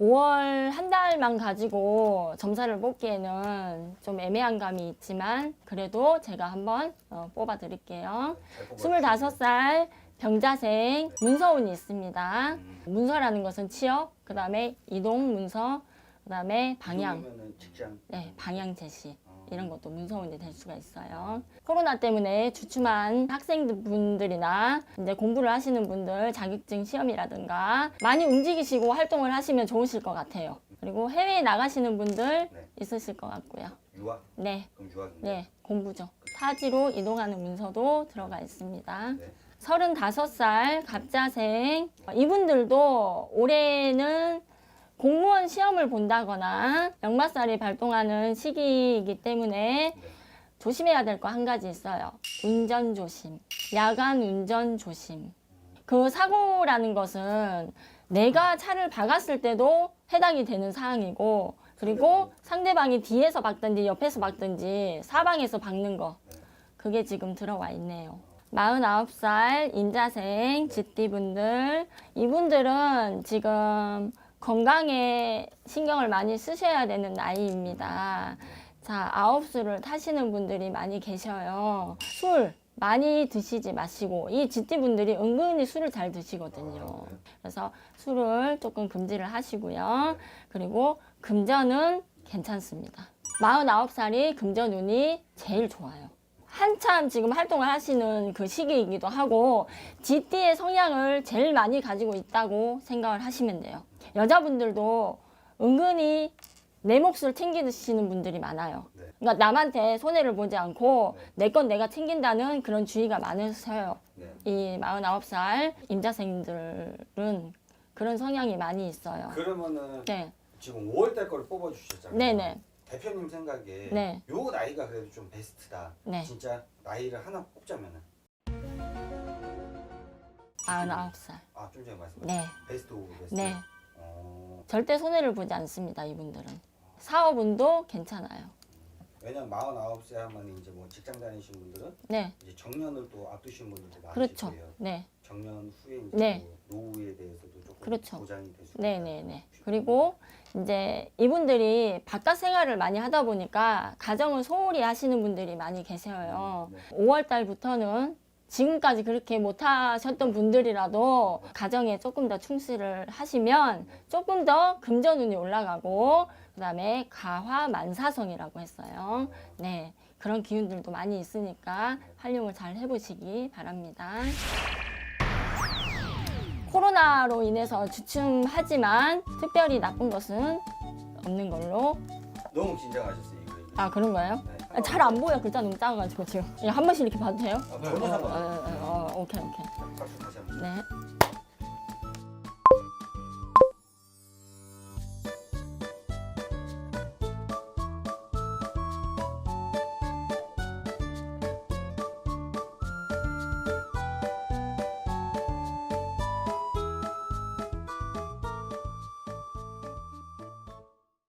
5월 한 달만 가지고 점사를 뽑기에는 좀 애매한 감이 있지만 그래도 제가 한번 어, 뽑아 드릴게요. 25살 병자생 문서운이 있습니다. 문서라는 것은 취업, 그 다음에 이동 문서, 그 다음에 방향, 면 직장. 네, 방향 제시 이런 것도 문서운이 될 수가 있어요. 코로나 때문에 주춤한 학생분들이나 이제 공부를 하시는 분들 자격증 시험이라든가 많이 움직이시고 활동을 하시면 좋으실 것 같아요. 그리고 해외에 나가시는 분들 네. 있으실 것 같고요. 유학. 네, 그럼 유학인데. 네, 공부죠. 타지로 이동하는 문서도 들어가 있습니다. 네. 35살 갑자생 이분들도 올해는 공무원 시험을 본다거나 역마살이 발동하는 시기이기 때문에 네. 조심해야 될 거 한 가지 있어요. 운전 조심. 야간 운전 조심. 그 사고라는 것은 내가 차를 박았을 때도 해당이 되는 사항이고 그리고 상대방이 뒤에서 박든지 옆에서 박든지 사방에서 박는 거 그게 지금 들어와 있네요. 49살 인자생 GT분들 이분들은 지금 건강에 신경을 많이 쓰셔야 되는 나이입니다. 자, 아홉수를 타시는 분들이 많이 계셔요. 술 많이 드시지 마시고 이 GT분들이 은근히 술을 잘 드시거든요. 그래서 술을 조금 금지를 하시고요. 그리고 금전은 괜찮습니다. 49살이 금전운이 제일 좋아요. 한참 지금 활동을 하시는 그 시기이기도 하고 GT의 성향을 제일 많이 가지고 있다고 생각을 하시면 돼요. 여자분들도 은근히 내 몫을 챙기시는 분들이 많아요. 네. 그러니까 남한테 손해를 보지 않고 내 건 내가 챙긴다는 그런 주의가 많으셔요. 네. 이 49살 임자생들은 그런 성향이 많이 있어요. 그러면은 네, 지금 5월달 거를 뽑아주셨잖아요. 네네, 대표님 생각에 네. 요 나이가 그래도 좀 베스트다. 네. 진짜 나이를 하나 뽑자면은 49살. 아 좀 전에 말씀. 네, 베스트 오브 베스트. 네. 어, 절대 손해를 보지 않습니다. 이분들은. 사업운도 괜찮아요. 왜냐면 49세 하면 이제 뭐 직장 다니신 분들은 네, 이제 정년을 또 앞두신 분들도 많으실 그렇죠. 거예요. 네, 정년 후에 이제 네. 또 노후에 대해서도 그렇죠. 보장이 될 수. 네, 네, 네. 그리고 이제 이분들이 바깥 생활을 많이 하다 보니까 가정을 소홀히 하시는 분들이 많이 계셔요. 네. 5월 달부터는 지금까지 그렇게 못 하셨던 분들이라도 가정에 조금 더 충실을 하시면 조금 더 금전운이 올라가고 그다음에 가화 만사성이라고 했어요. 네. 그런 기운들도 많이 있으니까 활용을 잘 해보시기 바랍니다. 코로나로 인해서 주춤하지만 특별히 나쁜 것은 없는 걸로. 너무 긴장하셨어요 이거. 아 그런가요? 네. 잘 안 보여 글자 너무 작아가지고 지금 이거 한 번씩 이렇게 봐도 돼요? 아, 전혀 어, 상관. 어, 어, 어, 오케이 오케이. 박수 다시 한 번. 네.